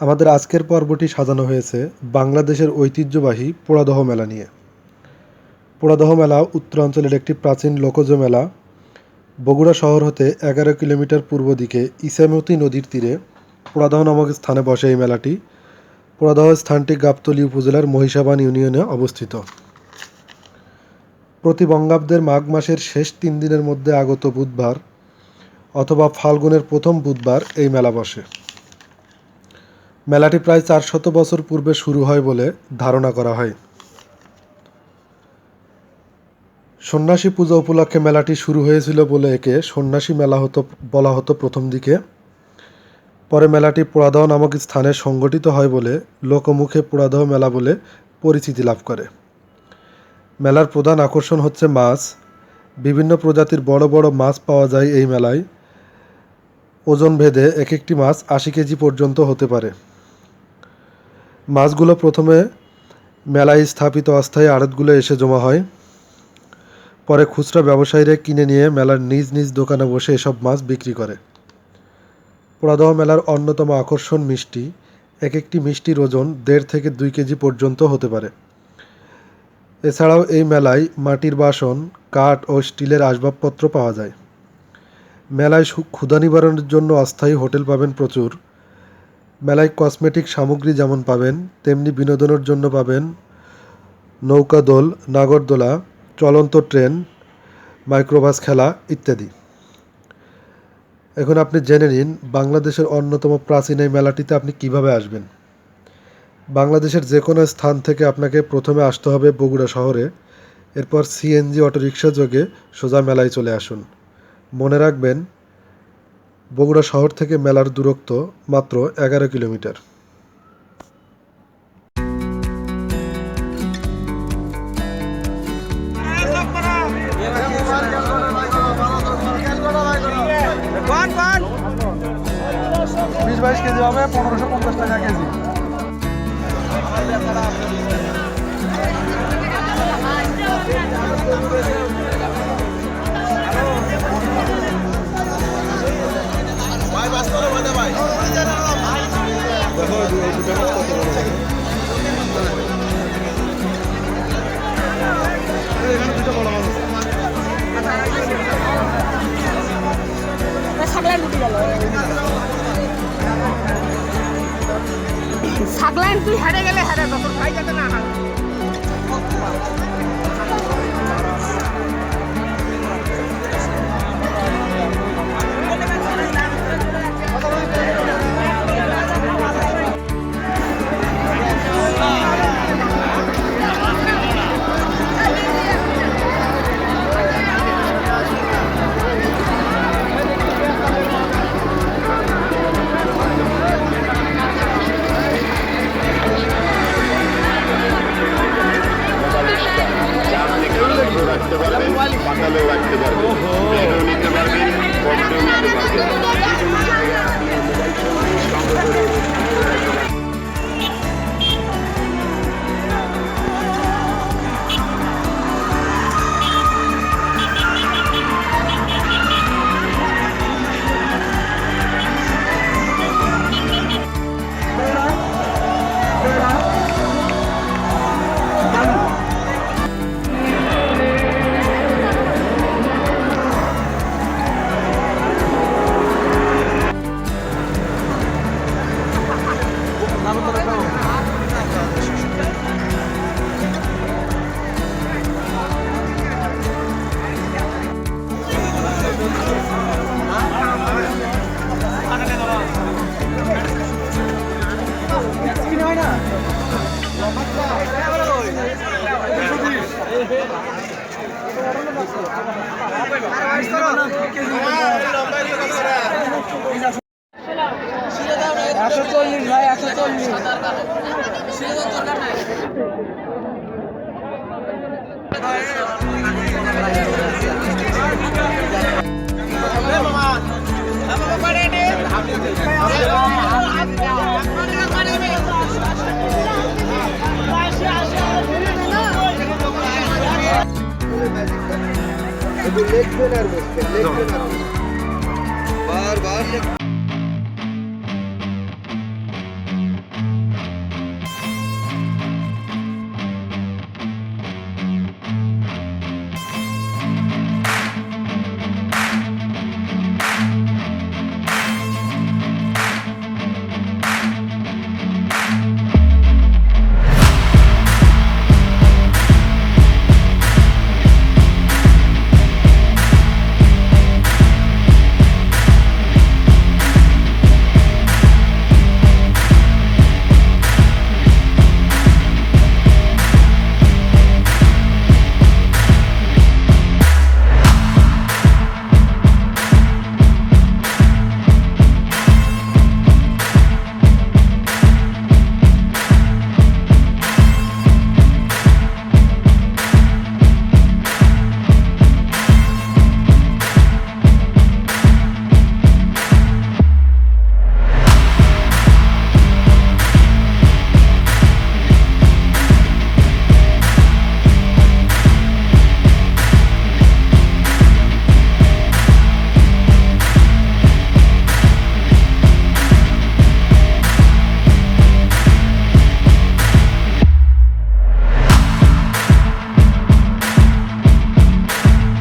আমাদের আজকের পর্বটি সাজানো হয়েছে বাংলাদেশের ঐতিহ্যবাহী পোড়াদহ মেলা নিয়ে। পোড়াদহ মেলা উত্তরাঞ্চলের একটি প্রাচীন লোকজ মেলা। বগুড়া শহর হতে এগারো কিলোমিটার পূর্ব দিকে ইসামতি নদীর তীরে পোড়াদহ নামক স্থানে বসে এই মেলাটি। পোড়াদহ স্থানটি গাবতলী উপজেলার মহিষাবান ইউনিয়নে অবস্থিত। প্রতি বঙ্গাব্দের মাঘ মাসের শেষ তিন দিনের মধ্যে আগত বুধবার অথবা ফাল্গুনের প্রথম বুধবার এই মেলা বসে। মেলাটি প্রায় চারশত বছর পূর্বে শুরু হয় বলে ধারণা করা হয়। সন্ন্যাসী পূজা উপলক্ষে মেলাটি শুরু হয়েছিল বলে একে সন্ন্যাসী মেলা হতো, বলা হতো প্রথম দিকে। পরে মেলাটি পোড়াদহ নামক স্থানে সংগঠিত হয় বলে লোকমুখে পোড়াদহ মেলা বলে পরিচিতি লাভ করে। মেলার প্রধান আকর্ষণ হচ্ছে মাছ। বিভিন্ন প্রজাতির বড় বড় মাছ পাওয়া যায় এই মেলায়। ওজন ভেদে এক একটি মাছ আশি কেজি পর্যন্ত হতে পারে। মাছগুলো প্রথমে মেলায় স্থাপিত অস্থায়ী আড়তগুলো এসে জমা হয়। পরে খুচরা ব্যবসায়ীরা কিনে নিয়ে মেলার নিজ নিজ দোকানে বসে এসব মাছ বিক্রি করে। পোড়াদহ মেলার অন্যতম আকর্ষণ মিষ্টি। এক একটি মিষ্টির ওজন দেড় থেকে দুই কেজি পর্যন্ত হতে পারে। এছাড়াও এই মেলায় মাটির বাসন, কাঠ ও স্টিলের আসবাবপত্র পাওয়া যায়। মেলায় ক্ষুধা নিবারণের জন্য অস্থায়ী হোটেল পাবেন প্রচুর। মেলায় কসমেটিক সামগ্রী যেমন পাবেন, তেমনি বিনোদনের জন্য পাবেন নৌকাদোল নাগরদোলা, চলন্ত ট্রেন, মাইক্রোবাস খেলা ইত্যাদি। এখন আপনি জেনে নিন, বাংলাদেশের অন্যতম প্রাচীন এই মেলাটিতে আপনি কীভাবে আসবেন। বাংলাদেশের যে কোনো স্থান থেকে আপনাকে প্রথমে আসতে হবে বগুড়া শহরে, এরপর সিএনজি অটোরিকশা যোগে সোজা মেলায় চলে আসুন। মনে রাখবেন বগুড়া শহর থেকে মেলার দূরত্ব মাত্র এগারো কিলোমিটার। পনেরোশো পঞ্চাশ টাকা কেজি। সাগলাইন তুই হেরে গেলে হেরে তো তোর ভাই যাতে না। পাতালেও রাখতে পারবেন একশো চল্লিশ ভাই একশো চল্লিশ Bu lek döner mesela. Lek döner. Bağır.